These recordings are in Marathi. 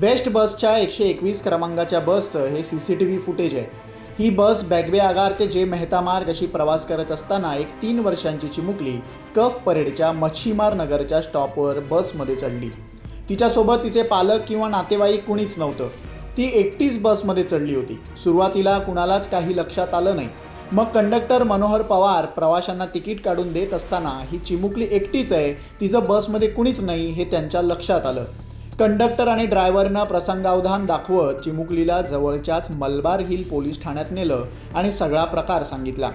बेस्ट बसच्या एकशे एकवीस क्रमांकाच्या बसचं हे C C T V footage आहे. ही बस बॅगवे आगार ते जे मेहता मार्ग अशी प्रवास करत असताना एक तीन वर्षांची चिमुकली कफ परेडच्या मच्छीमार नगरच्या स्टॉपवर बसमध्ये चढली. तिच्यासोबत तिचे पालक किंवा नातेवाईक कुणीच नव्हतं. ती एकटीच बसमध्ये चढली होती. सुरुवातीला कुणालाच काही लक्षात आलं नाही. मग कंडक्टर मनोहर पवार प्रवाशांना तिकीट काढून देत असताना ही चिमुकली एकटीच आहे तिचं बसमध्ये कुणीच नाही हे त्यांच्या लक्षात आलं. कंडक्टर आणि ड्रायव्हरनं प्रसंगावधान दाखवत चिमुकलीला जवळच्याच मलबार हिल पोलीस ठाण्यात नेलं आणि सगळा प्रकार सांगितला.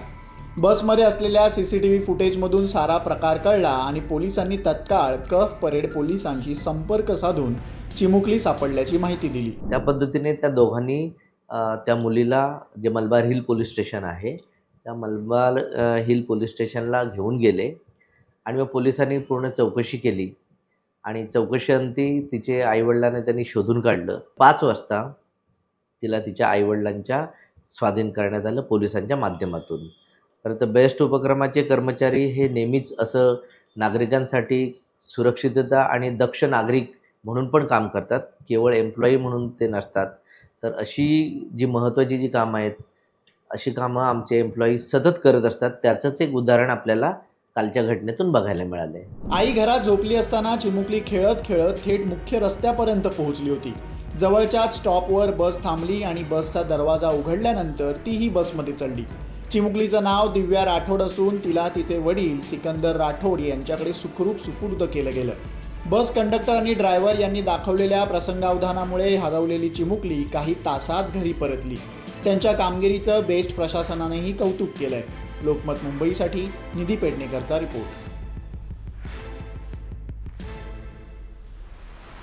बसमध्ये असलेल्या सी सी टी व्ही फुटेजमधून सारा प्रकार कळला आणि पोलिसांनी तत्काळ कफ परेड पोलिसांशी संपर्क साधून चिमुकली सापडल्याची माहिती दिली. त्या पद्धतीने त्या दोघांनी त्या मुलीला जे मलबार हिल पोलीस स्टेशन आहे त्या मलबार हिल पोलीस स्टेशनला घेऊन गेले आणि मग पोलिसांनी पूर्ण चौकशी केली. आणि चौकशीअंती तिचे आईवडिलांना त्यांनी शोधून काढलं. पाच वाजता तिला तिच्या आईवडिलांच्या स्वाधीन करण्यात आलं पोलिसांच्या माध्यमातून. खरं तर बेस्ट उपक्रमाचे कर्मचारी हे नेहमीच असं नागरिकांसाठी सुरक्षितता आणि दक्ष नागरिक म्हणून पण काम करतात. केवळ एम्प्लॉई म्हणून ते नसतात. तर अशी जी महत्त्वाची जी कामं आहेत अशी कामं आमचे एम्प्लॉई सतत करत असतात त्याचंच एक उदाहरण आपल्याला कालच्या घटनेतून बघायला मिळाले. आई घरात झोपली असताना चिमुकली खेळत खेळत थेट मुख्य रस्त्यापर्यंत पोहोचली होती. जवळच्याच स्टॉपवर बस थांबली आणि बसचा दरवाजा उघडल्यानंतर तीही बसमध्ये चढली. चिमुकलीचं नाव दिव्या राठोड असून तिला तिचे वडील सिकंदर राठोड यांच्याकडे सुखरूप सुपूर्द केलं गेलं. बस कंडक्टर आणि ड्रायव्हर यांनी दाखवलेल्या प्रसंगावधानामुळे हरवलेली चिमुकली काही तासात घरी परतली. त्यांच्या कामगिरीचं बेस्ट प्रशासनानेही कौतुक केलंय. लोकमत मुंबईसाठी निधी पेडणेकरचा रिपोर्ट.